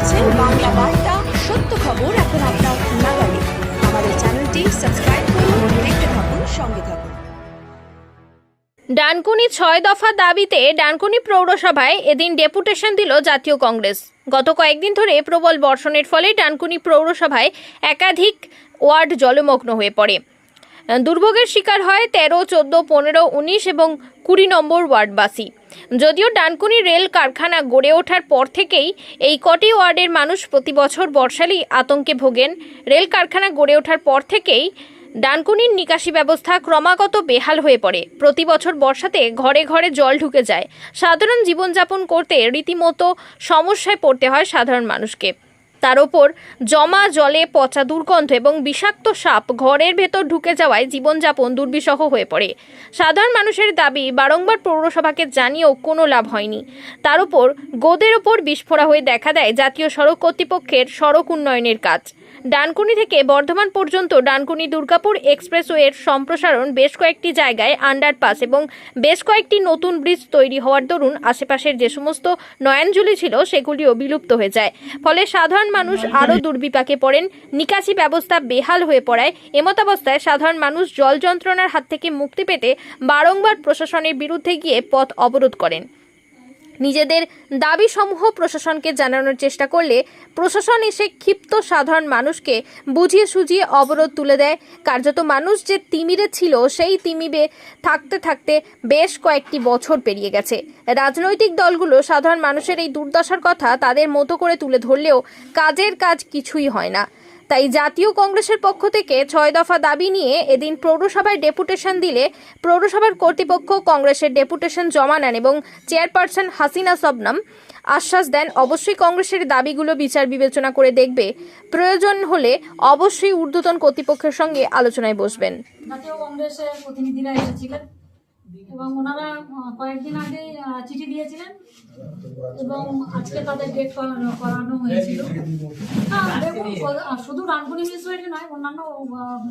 দেখছেন বাংলা বার্তা, সত্য খবর এখন আপনার নাগালে। আমাদের চ্যানেলটি সাবস্ক্রাইব করুন, দেখতে থাকুন, সঙ্গে থাকুন। ডানকুনি ছয় দফা দাবিতে ডানকুনি পৌরসভায় এদিন ডেপুটেশন দিল জাতীয় কংগ্রেস। গত কয়েকদিন ধরে প্রবল বর্ষণের ফলে ডানকুনি পৌরসভায় একাধিক ওয়ার্ড জলমগ্ন হয়ে পড়ে। দুর্ভোগের শিকার হয় তেরো, চোদ্দ, পনেরো, উনিশ এবং কুড়ি নম্বর ওয়ার্ডবাসী। যদিও ডানকুনি রেল কারখানা গড়ে ওঠার পর থেকেই এই কটি ওয়ার্ডের মানুষ প্রতি বছর বর্ষালি আতঙ্কে ভোগেন। রেল কারখানা গড়ে ওঠার পর থেকেই ডানকুনির নিকাশি ব্যবস্থা ক্রমাগত বেহাল হয়ে পড়ে। প্রতি বছর বর্ষাতে ঘরে ঘরে জল ঢুকে যায়। সাধারণ জীবনযাপন করতে রীতিমতো সমস্যায় পড়তে হয় সাধারণ মানুষকে। তার ওপর জমা জলে পচা দুর্গন্ধ এবং বিষাক্ত সাপ ঘরের ভেতর ঢুকে যাওয়ায় জীবনযাপন দুর্বিষহ হয়ে পড়ে। সাধারণ মানুষের দাবি, বারংবার পৌরসভাকে জানিয়েও কোনো লাভ হয়নি। তার উপর গোদের ওপর বিস্ফোরা হয়ে দেখা দেয় জাতীয় সড়ক কর্তৃপক্ষের সড়ক উন্নয়নের কাজ। ডানকুনি থেকে বর্ধমান পর্যন্ত ডানকুনি দুর্গাপুর এক্সপ্রেসওয়ের সম্প্রসারণ বেশ কয়েকটি জায়গায় আন্ডারপাস এবং বেশ কয়েকটি নতুন ব্রিজ তৈরি হওয়ার দরুন আশেপাশের যে সমস্ত নয়নজুলি ছিল সেগুলিও বিলুপ্ত হয়ে যায়। ফলে সাধারণ মানুষ আরও দুর্বিপাকে পড়েন নিকাশি ব্যবস্থা বেহাল হয়ে পড়ায়। এমতাবস্থায় সাধারণ মানুষ জল যন্ত্রণার হাত থেকে মুক্তি পেতে বারংবার প্রশাসনের বিরুদ্ধে গিয়ে পথ অবরোধ করেন। নিজেদের দাবিসমূহ প্রশাসনকে জানানোর চেষ্টা করলে প্রশাসন এসে ক্ষিপ্ত সাধারণ মানুষকে বুঝিয়ে সুঝিয়ে অবরোধ তুলে দেয়। কার্যত মানুষ যে তিমিরে ছিল, সেই তিমিরে থাকতে থাকতে বেশ কয়েকটি বছর পেরিয়ে গেছে। রাজনৈতিক দলগুলো সাধারণ মানুষের এই দুর্দশার কথা তাদের মতো করে তুলে ধরলেও কাজের কাজ কিছুই হয় না। তাই জাতীয় কংগ্রেসের পক্ষ থেকে ছয় দফা দাবি নিয়ে এদিন পৌরসভায় ডেপুটেশন দিলে পৌরসভার কর্তৃপক্ষ কংগ্রেসের ডেপুটেশন জমা নেন এবং চেয়ারপারসন হাসিনা সবনম আশ্বাস দেন, অবশ্যই কংগ্রেসের দাবিগুলো বিচার বিবেচনা করে দেখবে। প্রয়োজন হলে অবশ্যই ঊর্ধ্বতন কর্তৃপক্ষের সঙ্গে আলোচনায় বসবেন। কংগ্রেসের প্রতিনিধিরা এসেছিলেন। এবং ওনারা কয়েকদিন আগে চিঠি দিয়েছিলেন এবং আজকে তাদের ডেট করানো হয়েছিল। হ্যাঁ, শুধু রানপুরি মিউনিসিপ্যালিটি নয় অন্যান্য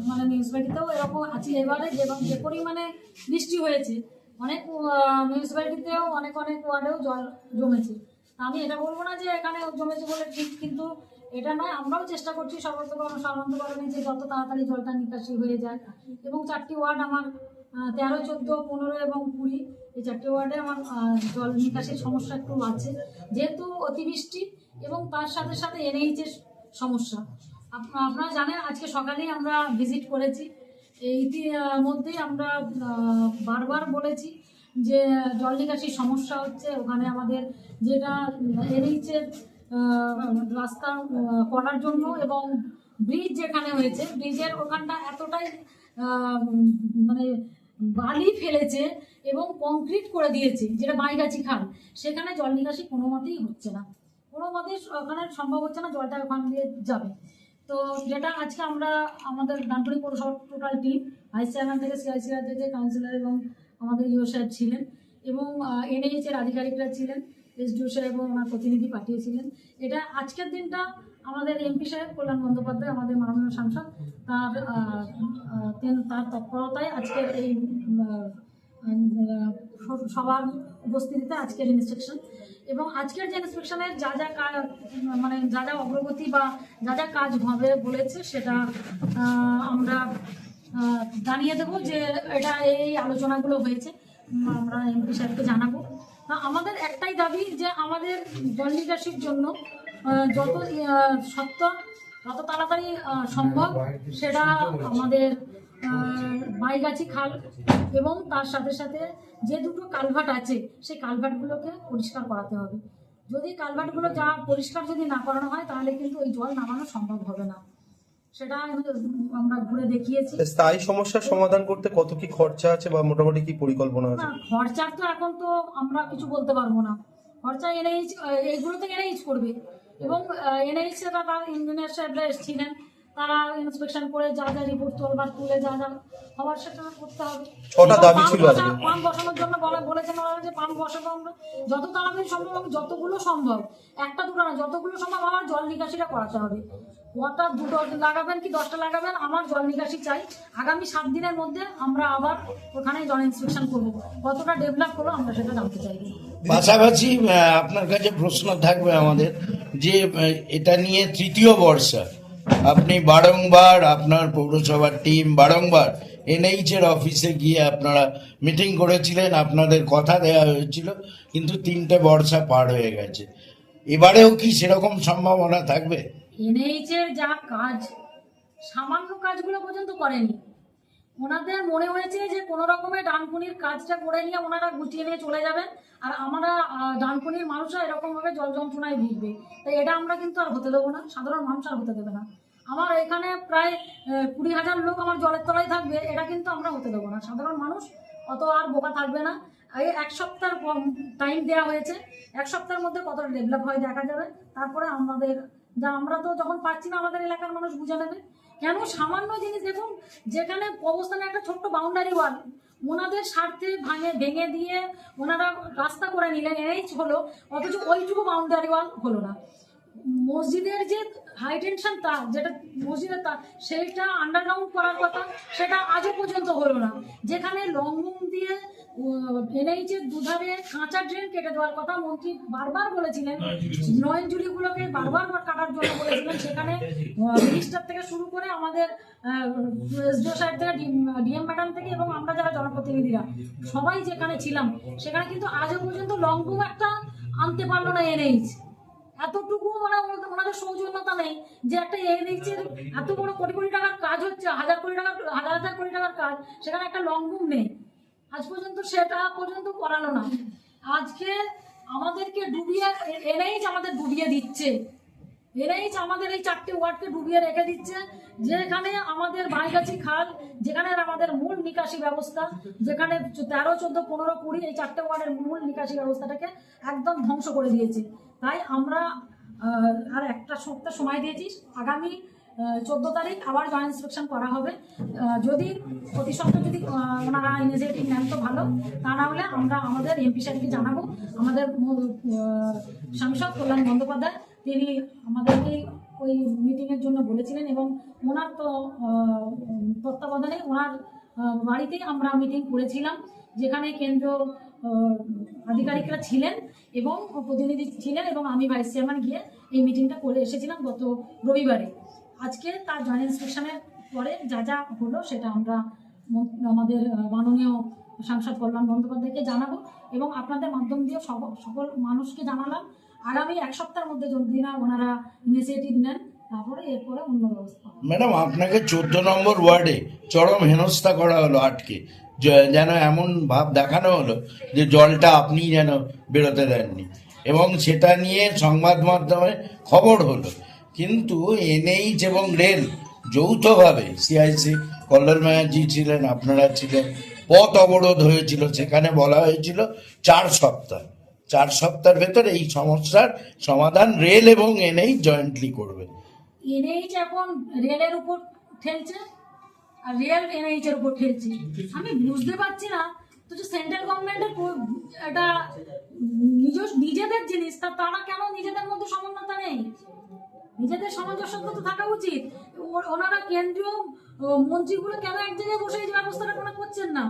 মানে মিউনিসিপ্যালিটিতেও এরকম আছে এবারে যে যে পরিমাণে বৃষ্টি হয়েছে অনেক মিউনিসিপ্যালিটিতেও অনেক অনেক ওয়ার্ডেও জল জমেছে। আমি এটা বলব না যে এখানে জমেছে বলে ঠিক কিন্তু এটা নয় আমরাও চেষ্টা করছি সর্বত্রকরণ সর্বান্তকরণে যে যত তাড়াতাড়ি জলটা নিকাশি হয়ে যায়। এবং চারটি ওয়ার্ড আমার তেরো, চোদ্দ, পনেরো এবং কুড়ি এই চারটি ওয়ার্ডে আমার জল নিকাশির সমস্যা একটু আছে। যেহেতু অতিবৃষ্টি এবং তার সাথে সাথে এনএইচের সমস্যা। আপ- আপনারা জানেন, আজকে সকালেই আমরা ভিজিট করেছি। এই মধ্যেই আমরা বারবার বলেছি যে জল নিকাশির সমস্যা হচ্ছে। ওখানে আমাদের যেটা এনএইচের রাস্তা করার জন্য এবং ব্রিজ যেখানে হয়েছে, ব্রিজের ওখানটা এতটাই মানে বালি ফেলেছে এবং কংক্রিট করে দিয়েছে, যেটা বাইগাছি খাল। সেখানে জল নিকাশি কোনো মতেই হচ্ছে না। কোনো মতেই ওখানে সম্ভব হচ্ছে না জলটা ওখান দিয়ে যাবে। তো যেটা আজকে আমরা আমাদের ডানপুরি পৌরসভার টোটাল টিম ভাইস চেয়ারম্যান থেকে সিআইসিআর থেকে কাউন্সিলর এবং আমাদের ইউ সাহেব ছিলেন এবং এনএইচ এর আধিকারিকরা ছিলেন এস এসডিও সাহেব এবং ওনার প্রতিনিধি পাঠিয়েছিলেন। এটা আজকের দিনটা আমাদের এমপি সাহেব, কল্যাণ বন্দ্যোপাধ্যায়, আমাদের মাননীয় সাংসদ, তার তার তৎপরতায় আজকের এই সবার উপস্থিতিতে আজকের ইনস্ট্রাকশন এবং আজকের যে ইন্সপেকশনের যা যা মানে যা যা অগ্রগতি বা যা যা কাজ হবে বলেছে সেটা আমরা জানিয়ে দেবো যে এটা এই আলোচনাগুলো হয়েছে। আমরা এমপি সাহেবকে জানাব। আমাদের একটাই দাবি যে আমাদের জল নিকাশির জন্য যত সত্য যত তাড়াতাড়ি সম্ভব সেটা আমাদের বাইগাছি খাল এবং তার সাথে সাথে যে দুটো কালভার্ট আছে সেই কালভার্টগুলোকে পরিষ্কার করাতে হবে। যদি কালভার্টগুলো যা পরিষ্কার যদি না করানো হয় তাহলে কিন্তু ওই জল নামানো সম্ভব হবে না। সেটা আমরা ঘুরে দেখিয়েছি। স্থায়ী সমস্যার সমাধান করতে কত কি খরচা আছে বা মোটামুটি কি পরিকল্পনা আছে? খরচার তো এখন তো আমরা কিছু বলতে পারব না। খরচা এনএইচ এইগুলো তো এনএইচ করবে। এবং এনএইচ তার ইঞ্জিনিয়ার সাহেবরা এসেছিলেন। তারা ইন্সপেকশন করে যা যা রিপোর্ট তোলবার তুলে যা যা হওয়ার সেটা করতে হবে। ছটা দাবি ছিল আজকে। পাম্প বসানোর জন্য বলা বলেছেন ওনারা যে পাম্প বসাবো আমরা যত তাড়াতাড়ি সম্ভব এবং যতগুলো সম্ভব। একটা দুটো না যতগুলো সম্ভব আমার জল নিকাশিটা করাতে হবে। ওয়াটা দুটো লাগাবেন কি দশটা লাগাবেন? আমার জল নিকাশি চাই। আগামী সাত দিনের মধ্যে আমরা আবার ওখানে জল ইন্সপেকশন করব। কতটা ডেভেলপ করব আমরা সেটা জানতে চাই পাশাপাশি আপনার কাছে প্রশ্ন থাকবে আমাদের। যে এটা নিয়ে তৃতীয় বর্ষা আপনি বারংবার আপনার পৌরসভার টিম বারংবার এনএইচ এর অফিসে গিয়ে আপনারা মিটিং করেছিলেন, আপনাদের কথা দেওয়া হয়েছিল, কিন্তু তিনটে বর্ষা পার হয়ে গেছে। এবারেও কি সেরকম সম্ভাবনা থাকবে? এনএইচ এর যা কাজ, সামান্য কাজগুলো পর্যন্ত করেনি। ওনাদের মনে হয়েছে যে কোনো রকমের ডানকুনির কাজটা করে নিয়ে ওনারা গুটিয়ে নিয়ে চলে যাবেন। আর আমরা ডানকুনির মানুষরা এরকম ভাবে জল যন্ত্রণায় ভিড়বে তাই এটা আমরা কিন্তু আর হতে দেবো না। সাধারণ মানুষ আর হতে দেবে না। আমার এখানে প্রায় কুড়ি হাজার লোক আমার জলের তলায় থাকবে। এটা কিন্তু আমরা হতে দেবো না। সাধারণ মানুষ অত আর বোকা থাকবে না। এই এক সপ্তাহ টাইম দেওয়া হয়েছে। এক সপ্তাহের মধ্যে কতটা ডেভেলপ হয় দেখা যাবে। তারপরে আমাদের, যা আমরা তো যখন পাচ্ছি না, আমাদের এলাকার মানুষ বুঝে নেবে। কেন সামান্য জিনিস দেখুন, যেখানে অবস্থানে একটা ছোট্ট বাউন্ডারি ওয়াল ওনাদের স্বার্থে ভাঙে, ভেঙে দিয়ে ওনারা রাস্তা করে নিলেন, এই হলো, অথচ ওইটুকু বাউন্ডারি ওয়াল হলো না। মসজিদের যে হাই টেনশন তার যেটা মসজিদের তার সেইটা আন্ডারগ্রাউন্ড করার কথা, সেটা আজও পর্যন্ত হলো না। যেখানে লংরুম দিয়ে এনএইচ এর দুধারে কাঁচা ড্রেন কেটে দেওয়ার কথা মন্ত্রী বারবার বলেছিলেন। নয়ন জুলিগুলোকে বারবার কাটার জন্য বলেছিলেন। সেখানে মিনিস্টার থেকে শুরু করে আমাদের এসডিও সাহেব থেকে ডিএম ম্যাডাম থেকে এবং আমরা যারা জনপ্রতিনিধিরা সবাই যেখানে ছিলাম, সেখানে কিন্তু আজও পর্যন্ত লংরুম একটা আনতে পারল না এনএইচ এতটুকু মানে ওনাদের- সৌজন্যতা নেই যে একটা এনএইচের এত বড় কোটি কোটি টাকার কাজ হচ্ছে, হাজার কোটি টাকার, হাজার হাজার কোটি টাকার কাজ, সেখানে একটা লং রুম নেই। আজ পর্যন্ত সেটা পর্যন্ত করালো না। আজকে আমাদেরকে ডুবিয়ে এনএইচ আমাদের ডুবিয়ে দিচ্ছে। এনএইচ আমাদের এই চারটে ওয়ার্ডকে ডুবিয়ে রেখে দিচ্ছে, যেখানে আমাদের বাইগাছি খাল, যেখানে আমাদের মূল নিকাশি ব্যবস্থা, যেখানে তেরো, চোদ্দ, পনেরো, কুড়ি এই চারটে ওয়ার্ডের মূল নিকাশি ব্যবস্থাটাকে একদম ধ্বংস করে দিয়েছে। তাই আমরা আর একটা সপ্তাহ সময় দিয়েছি। আগামী চোদ্দ তারিখ আবার জয়েন্ট ইন্সপেকশন করা হবে। যদি প্রতি সপ্তাহ যদি ওনারা ইনিশিয়েটিভ নেন তো ভালো। তা না হলে আমরা আমাদের এমপি সাহেবকে জানাব। আমাদের সাংসদ কল্যাণ বন্দ্যোপাধ্যায়, তিনি আমাদেরকে ওই মিটিংয়ের জন্য বলেছিলেন এবং ওনার তো তত্ত্বাবধানে ওনার বাড়িতেই আমরা মিটিং করেছিলাম, যেখানে কেন্দ্র আধিকারিকরা ছিলেন এবং প্রতিনিধি ছিলেন এবং আমি ভাইস চেয়ারম্যান গিয়ে এই মিটিংটা করে এসেছিলাম গত রবিবারে। আজকে তার জয়েন্ট ইন্সপেকশনের পরে যা যা হলো সেটা আমরা আমাদের মাননীয় সাংসদ কল্যাণ বন্দ্যোপাধ্যায়কে জানাব এবং আপনাদের মাধ্যম দিয়ে সব- সকল মানুষকে জানালাম। আগামী এক সপ্তাহের মধ্যে যদি না ওনারা ইনিশিয়েটিভ নেন তারপরে এরপরে অন্য ব্যবস্থা ম্যাডাম, আপনাকে চোদ্দ নম্বর ওয়ার্ডে চরম হেনস্থা করা হলো আটকে। যেন এমন ভাব দেখানো হলো যে জলটা আপনি যেন বেরোতে দেননি। এবং সেটা নিয়ে সংবাদ মাধ্যমে খবর হলো। কিন্তু এনএইচ এবং রেল যৌথভাবে সিআইসি কল্লোল ব্যানার্জি ছিলেন, আপনারা ছিলেন, পথ অবরোধ হয়েছিল। সেখানে বলা হয়েছিল চার সপ্তাহ। চার সপ্তাহের ভেতরে এই সমস্যার সমাধান রেল এবং এনএইচ জয়েন্টলি করবে। এনএইচ এখন রেলের উপর ঠেলছে। আর রিয়েল এনএইচ এর উপর ঠেলছে। আমি বুঝতে পারছি না, তো যে সেন্ট্রাল গভর্নমেন্টের এটা নিজস্ব নিজেদের জিনিস, তা তারা কেন নিজেদের মধ্যে সমন্বয়তা নেই? নিজেদের সামঞ্জস্যতা তো থাকা উচিত। ওনারা কেন্দ্রীয় মন্ত্রীগুলো কেন এক জায়গায় বসে এই ব্যবস্থাটা কোনো করছেন না?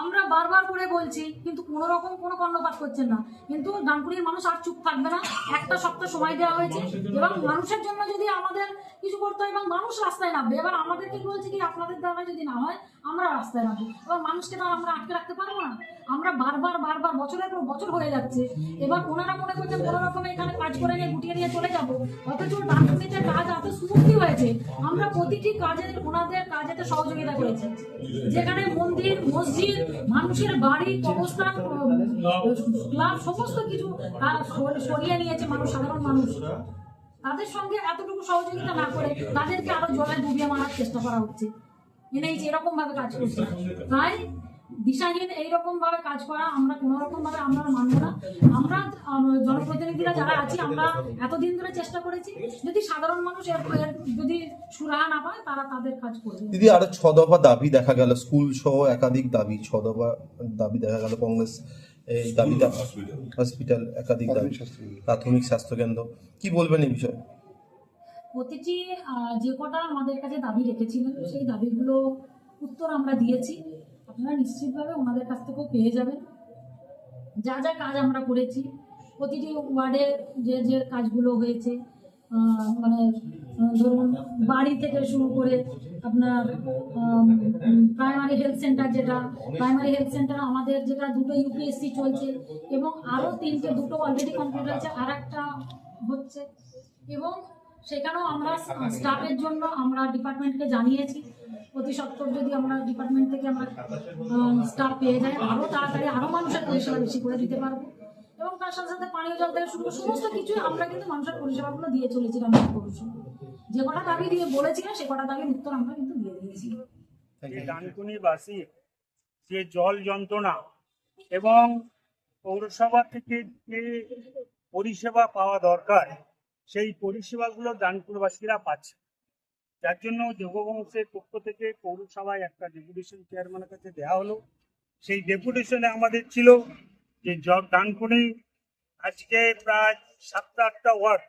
আমরা বারবার করে বলছি কিন্তু কোনো রকম কোনো কর্ণপাত করছেন না। কিন্তু ডানকুনির মানুষ আর চুপ থাকবে না। একটা সপ্তাহ সময় দেওয়া হয়েছে। এবং মানুষের জন্য যদি আমাদের কিছু করতে হয় এবং মানুষ রাস্তায় নামবে এবার আমাদের কি বলছে কি আপনাদের দ্বারা যদি না হয় আমরা রাস্তায় নামবো। এবার মানুষকে তো আমরা আটকে রাখতে পারব না। আমরা বারবার বারবার বছরের পর বছর হয়ে যাচ্ছে। এবার ওনারা মনে করছে কোনো রকমে এখানে কাজ করে নিয়ে গুটিয়ে নিয়ে চলে যাব। অথচ ডানকুনিতে কাজ এত স্মুথলি হয়েছে। আমরা প্রতিটি কাজে ওনাদের কাজেতে সহযোগিতা করেছি। যেখানে মন্দির মসজিদ মানুষের বাড়ি, কবরস্থান, ক্লাব, সমস্ত কিছু তারা সরিয়ে নিয়েছে মানুষ, সাধারণ মানুষ। তাদের সঙ্গে এতটুকু সহযোগিতা না করে তাদেরকে আরও জলে ডুবিয়ে মারার চেষ্টা করা হচ্ছে। এরকম ভাবে কাজ করছে। তাই দিশাহীন এইরকম ভাবে কাজ করা আমরা কোনো রকম ভাবে আমরা মানবো না। আমরা আম, জনপ্রতিনিধিরা যারা আছি আমরা এতদিন ধরে চেষ্টা করেছি যদি সাধারণ মানুষ এর যদি সুরাহা না পায় তারা তাদের কাজ করবে। দিদি আরও ছ দফা দাবি দেখা গেল স্কুল সহ একাধিক দাবি ছ দফা দাবি দেখা গেল কংগ্রেস এই দাবিটা হসপিটাল। একাধিক দাবি প্রাথমিক স্বাস্থ্য কেন্দ্র। কি বলবেন এই বিষয়ে? প্রতিটি যে কটা আমাদের কাছে দাবি রেখেছিলেন সেই দাবিগুলো উত্তর আমরা দিয়েছি। আপনারা নিশ্চিতভাবে ওনাদের কাছ থেকেও পেয়ে যাবেন। যা যা কাজ আমরা করেছি, প্রতিটি ওয়ার্ডে যে যে কাজগুলো হয়েছে মানে ধরুন বাড়ি থেকে শুরু করে আপনার প্রাইমারি হেলথ সেন্টার যেটা প্রাইমারি হেলথ সেন্টার আমাদের যেটা দুটো ইউপিএসসি চলছে এবং আরও তিনটে, দুটো অলরেডি কমপ্লিট হয়েছে আর একটা হচ্ছে এবং সেখানেও আমরা স্টাফের জন্য আমরা ডিপার্টমেন্টকে জানিয়েছি। অতি সত্তর যদি আমরা ডিপার্টমেন্ট থেকে আমরা স্টাফ পেয়ে যাই আরও তাড়াতাড়ি আরও মানুষের পরিষেবা বেশি করে দিতে পারব। এবং তার সাথে সাথে পানীয় জল থেকে শুরু, সমস্ত কিছুই আমরা কিন্তু মানুষের পরিষেবাগুলো দিয়ে চলেছি রামনাথ যে কটা দাবি দিয়ে বলেছিলেন সে কটা দাবির উত্তর আমরা কিন্তু দিয়ে দিয়েছি। ডানকুনিবাসী যে জল যন্ত্রণা এবং পৌরসভা থেকে যে পরিষেবা পাওয়া দরকার, সেই পরিষেবাগুলো ডানকুনিবাসীরা পাচ্ছে। যার জন্য যোগবংশের পক্ষ থেকে পৌরসভায় একটা ডেপুটেশন চেয়ারম্যানের কাছে দেওয়া হলো। সেই ডেপুটেশনে আমাদের ছিল যে জল ডানকুনি আজকে প্রায় সাতটা আটটা ওয়ার্ড।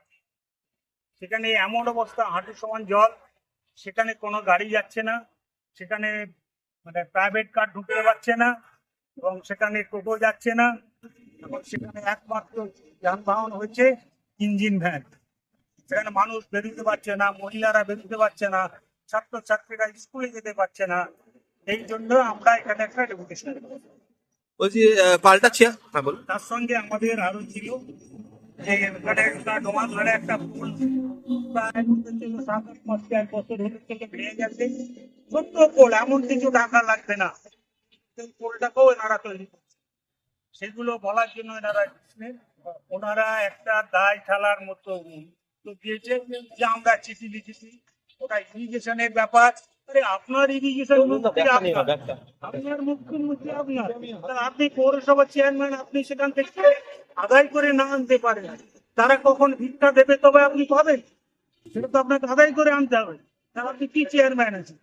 সেখানে এমন অবস্থা, হাঁটু সমান জল, সেখানে কোনো গাড়ি যাচ্ছে না, সেখানে মানে প্রাইভেট কার ঢুকতে পারছে না এবং সেখানে টোটো যাচ্ছে না। এবং সেখানে একমাত্র যানবাহন হচ্ছে ইঞ্জিন ভ্যান সেখানে মানুষ বেরোতে পারছে না মহিলারা বেরোতে পারছে না ছাত্রছাত্রীরা স্কুলে যেতে পারছে না? এই জন্য আমরা এখানে একটা ডেপুটেশন বলছি পাল্টা চেয়ার হ্যাঁ বলুন। তার সঙ্গে আমাদের আরও ছিল যে এখানে একটা ডোমা ধরে একটা পুল প্রায় সাত আট পাঁচ চার বছর হতে থেকে ভেঙে গেছে। ছোট্ট পোল এমন কিছু টাকা লাগবে না। সেই পোলটাকেও এনারা তৈরি করছে। সেগুলো বলার জন্য এনারা ওনারা একটা দায় ঠালার মতো তো দিয়েছে যে আমরা চিঠি লিখেছি। ওটা ইরিগেশনের ব্যাপার। আরে আপনার ইরিগেশন আপনার। মুখ্যমন্ত্রী আপনার আপনি পৌরসভা চেয়ারম্যান আপনি সেখান থেকে আদায় করে না আনতে পারেন। তারা কখন ভিক্ষা দেবে তবে আপনি পাবেন। সেটা তো আপনাকে আদায় করে আনতে হবে। তাহলে আপনি কি চেয়ারম্যান আছেন?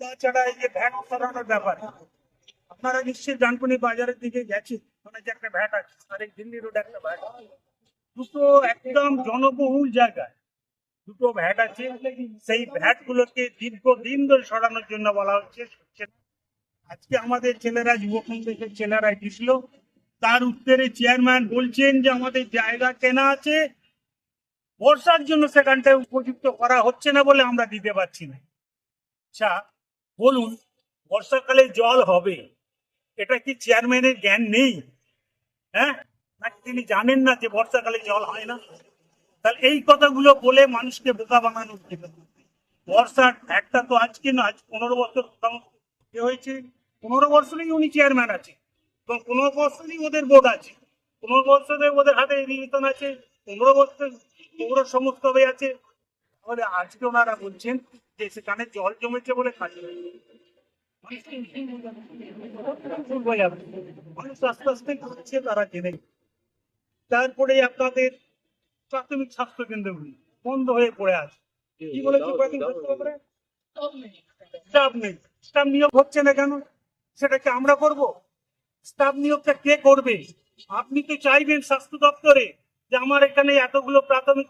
তাছাড়া এই যে ভ্যাট সরানোর ব্যাপার। আপনারা নিশ্চয়ই ডানকুনি বাজারের দিকে গেছেন। ওখানে যে একটা ভ্যাট আছে। আর এই দিল্লি রোড একটা ভ্যাট। আছে। দুটো একদম জনবহুল জায়গায়। দুটো ভ্যাট আছে, সেই ভ্যাট গুলোকে দীর্ঘদিন ধরে সরানোর জন্য বলা হচ্ছে। আজকে আমাদের ছেলেরা, যুব কংগ্রেসের ছেলেরা দিছিল তার উত্তরে চেয়ারম্যান বলছেন যে, আমাদের জায়গা কেনা আছে। বর্ষার জন্য সেখানটা উপযুক্ত করা হচ্ছে না বলে আমরা দিতে পারছি না। আচ্ছা বলুন, বর্ষাকালে জল হবে। এটা কি চেয়ারম্যানের জ্ঞান নেই? হ্যাঁ? নাকি তিনি জানেন না যে বর্ষাকালে জল হয় না? তাহলে এই কথাগুলো বলে মানুষকে বোকা বানানো বর্ষার একটা তো আজকে না, আজ পনেরো বছর হয়েছে। পনেরো বছরই উনি চেয়ারম্যান আছে এবং পনেরো বছরই ওদের বোর্ড আছে। পনেরো বছরে ওদের হাতে ইরিগেশন আছে। পনেরো বছর পৌর সমস্ত হয়ে আছে। তাহলে আজকে ওনারা বলছেন যে সেখানে জল জমেছে বলে কাজ মানুষ আস্তে আস্তে কাছে তারা জেনে। তারপরে আপনাদের প্রাথমিক স্বাস্থ্য কেন্দ্রগুলি বন্ধ হয়ে পড়ে আছে। কি? বলেছে প্রাথমিক স্বাস্থ্য স্টাফ নেই। স্টাফ নিয়োগ হচ্ছে না কেন? সেটা কি আমরা করব? স্টাফ নিয়োগটা কে করবে? আপনি তো চাইবেন স্বাস্থ্য দপ্তরে যে আমার এখানে এতগুলো প্রাথমিক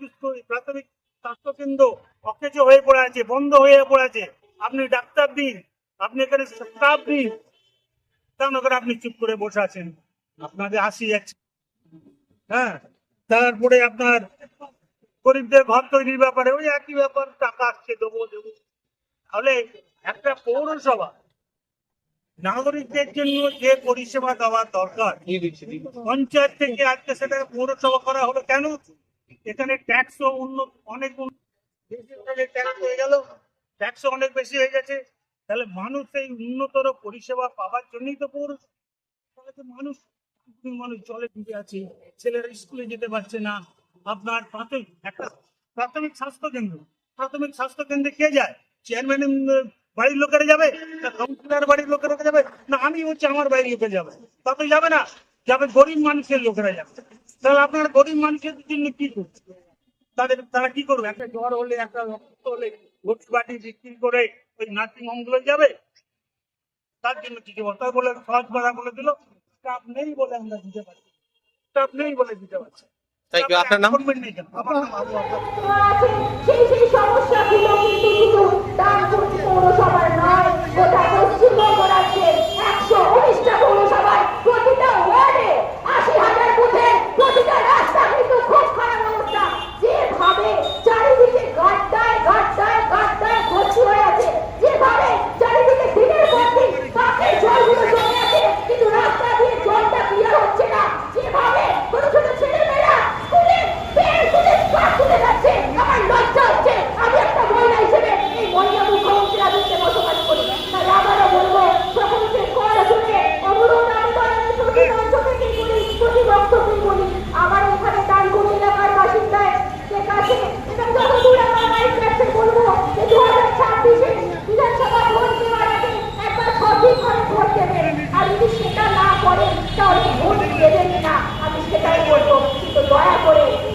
প্রাথমিক স্বাস্থ্য কেন্দ্র অকেজো হয়ে পড়ে আছে বন্ধ হয়ে পড়ে আছে। আপনি ডাক্তার দিন আপনি এখানে স্টাফ দিন। তেমন করে আপনি চুপ করে বসে আছেন। আপনাদের আসি যাচ্ছে হ্যাঁ তারপরে আপনার গরিবদের ঘর তৈরির ব্যাপারে ওই একই ব্যাপার, টাকা আসছে, দেবো দেবো। তাহলে একটা পৌরসভা, নাগরিকদের জন্য যে পরিষেবা দেওয়ার দরকার, পঞ্চায়েত থেকে আজকে সেটা পৌরসভা করা হলো কেন? এখানে ট্যাক্সও উন্নত অনেক ট্যাক্স হয়ে গেল, ট্যাক্সও অনেক বেশি হয়ে গেছে। তাহলে মানুষ এই উন্নতর পরিষেবা পাওয়ার জন্যই তো পৌরসভা। মানুষ মানুষ জলে ডুবে আছে, ছেলেরা স্কুলে যেতে পারছে না। আপনার প্রাথমিক, একটা প্রাথমিক স্বাস্থ্য কেন্দ্র। প্রাথমিক স্বাস্থ্য কেন্দ্রে কে যায়? চেয়ারম্যান বাড়ির লোকেরা যাবে? না কাউন্সিলর বাড়ির লোকেরা যাবে? না আমি হচ্ছে আমার বাড়ির লোকে যাবে? তা যাবে না। যাবে গরিব মানুষের লোকেরা যাবে। তাহলে আপনার গরিব মানুষের জন্য কি করছে তাদের, তারা কি করবে? একটা জ্বর হলে, একটা রক্ত হলে, ঘটি বাটি বিক্রি করে ওই নার্সিং হোমগুলো যাবে? তার জন্য কি বল তাই বলে সহজ ভাড়া বলে দিল। স্টাফ নেই বলে আমরা দিতে পারছি স্টাফ নেই বলে দিতে পারছি থ্যাংক ইউ আপনার নাম? আমার নাম? আবু সেই সেই সমস্যাগুলো কিন্তু শুধু ডানকুনি পৌরসভার নয় গোটা পশ্চিমবঙ্গ রাজ্যের একশো উনিশটা পৌরসভায় প্রতিটা ওয়ার্ডে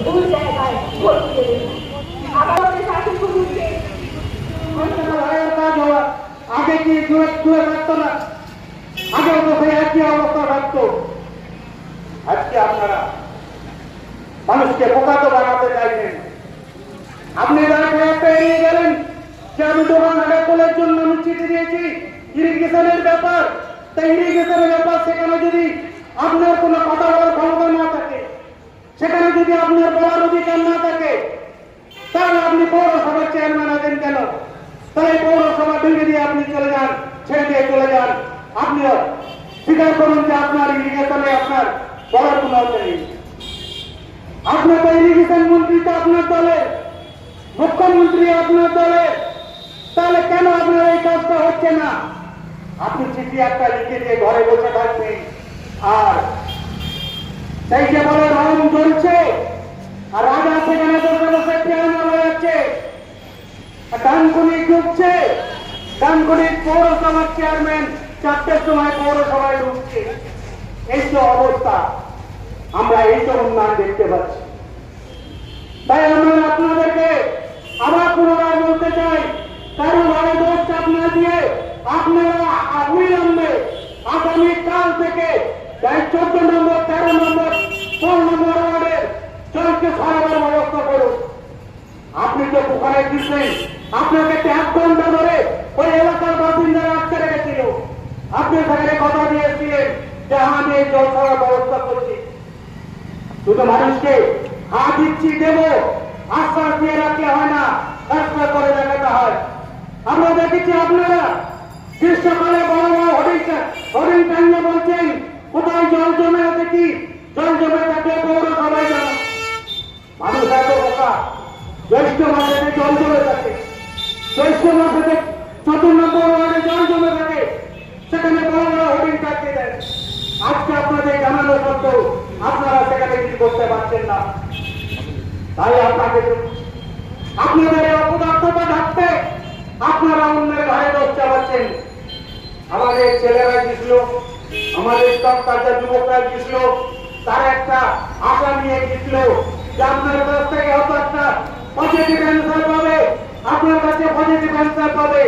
ভুল জায়গায় ভোট দিয়ে দেবেন আমাদের শাসক হুজুরকে কাজ হওয়া আগে কি দূরে দূরে থাকতো না আগে তো সেই একই অবস্থা থাকতো আজকে আপনারা মানুষকে বোকা তো বানাতে চাইছেন আপনি দাঁড়িয়ে একটা এড়িয়ে গেলেন যে আমি দোকান আগাপলের জন্য আমি চিঠি দিয়েছি ইরিগেশনের ব্যাপার তাই ইরিগেশনের ব্যাপার সেখানে যদি আপনার কোনো কথা বলার ক্ষমতা না থাকে, সেখানে যদি আপনার বলার অধিকার না থাকে, তাহলে আপনি পৌরসভার চেয়ারম্যান আছেন কেন? তাহলে পৌরসভা ভেঙে দিয়ে আপনি চলে যান, ছেড়ে দিয়ে চলে যান। আপনিও স্বীকার করুন যে আপনার ইরিগেশনে আপনার বলার কোনো নেই। আপনার তো ইরিগেশন মন্ত্রী তো আপনার দলের মুখ্যমন্ত্রী আপনার দলের তাহলে কেন আপনার এই কাজটা হচ্ছে না? আপনি চিঠি একটা লিখে দিয়ে ঘরে বসে থাকবেন। আর সেই যে বলে রং জ্বলছে আর রাজা সেখানে বসে বসে পিয়ানো বাজাচ্ছে ডানকুনি ঢুকছে। ডানকুনির পৌরসভার চেয়ারম্যান চারটের সময় পৌরসভায় ঢুকছে। এই অবস্থা। আমরা এই তো উন্নয়ন দেখতে পাচ্ছি। তাই আমরা আপনাদেরকে আবার পুনরায় বলতে চাই, কারও ঘরে দোষ চাপ না দিয়ে জল ছাড়ার ব্যবস্থা করছি। শুধু মানুষকে হাত দিচ্ছি, দেব, আশ্বাস দিয়ে রাখলে হয় না, রাস্তা করে দেখাতে হয়। আমরা দেখেছি আপনারা গ্রীষ্মকালে বড় বড় হরিণ হরিণ টাঙ্গে বলছেন, কোথায় জল জমে আছে কি? জল জমে থাকলে পৌরসভায় জানো মানুষ এত বোকা জ্যৈষ্ঠ মাসেতে জল জমে থাকে, জ্যৈষ্ঠ মাসেতে চতুর নম্বর জল জমে থাকে, সেখানে বড় বড় হোর্ডিং কাটিয়ে দেয়। আজকে আপনাদের জানানো সত্ত্বেও আপনারা সেখানে কিছু করতে পারছেন না। তাই আপনাকে আপনাদের অপদার্থতা থাকতে আপনারা অন্যের ঘরে দোষ চালাচ্ছেন। আমাদের ছেলেরা গেছিল, আমাদের সব কাজের যুবকরা গেছিল, তার একটা আশা নিয়ে গেছিল যে আপনার কাছ থেকে হয়তো একটা পজিটিভ অ্যান্সার পাবে, আপনার কাছে পজিটিভ অ্যান্সার পাবে।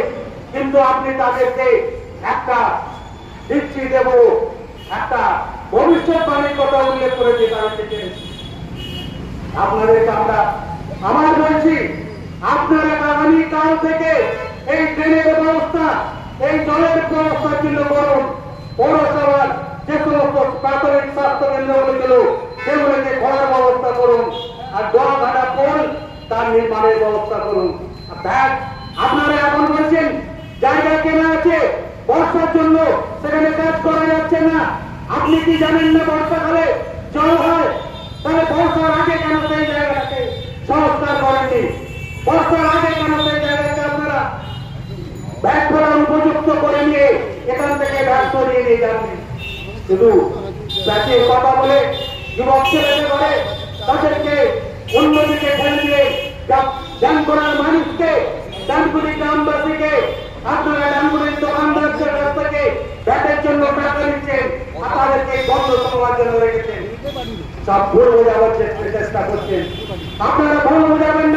কিন্তু আপনি তাদেরকে একটা দৃষ্টি দেব, একটা কথা উল্লেখ করেছে তারা থেকে আপনাদেরকে আমরা আমার বলছি আপনারা আগামী কাল থেকে এই ট্রেনের ব্যবস্থা এই জলের ব্যবস্থার জন্য করুন পৌরসভার যে সমস্ত প্রাথমিক স্বাস্থ্য কেন্দ্রগুলি ছিল সেগুলোকে করার ব্যবস্থা করুন আর দোয়া ভাড়া পোল তার নির্মাণের ব্যবস্থা করুন। আপনারা এখন বলছেন, জায়গা কেনা আছে, বর্ষার জন্য সেখানে কাজ করা যাচ্ছে না। আপনি কি জানেন না বর্ষাকালে জল হয়? তাহলে বর্ষার আগে কেন সেই জায়গাটাকে সংস্কার করেননি? বর্ষার আগে কেন সেই জায়গাকে আপনারা ব্যাগ করার উপযুক্ত করে নিয়ে এখান থেকে ব্যাগ সরিয়ে নিয়ে যাবেন শুধু ব্যাগের কথা বলে, যুবক ছেলেদের করে তাদেরকে অন্যদিকে ফেলে দিয়ে দান করার মানুষকে ডানপুরি গ্রামবাসীকে, আপনারা ডানপুরির দোকানদারদের কাছ থেকে ব্যাটের জন্য টাকা নিচ্ছেন আর তাদেরকে বন্ধ করবার জন্য রেখেছেন। সব ভুল বোঝাবার চেষ্টা করছেন। আপনারা ভুল বোঝাবেন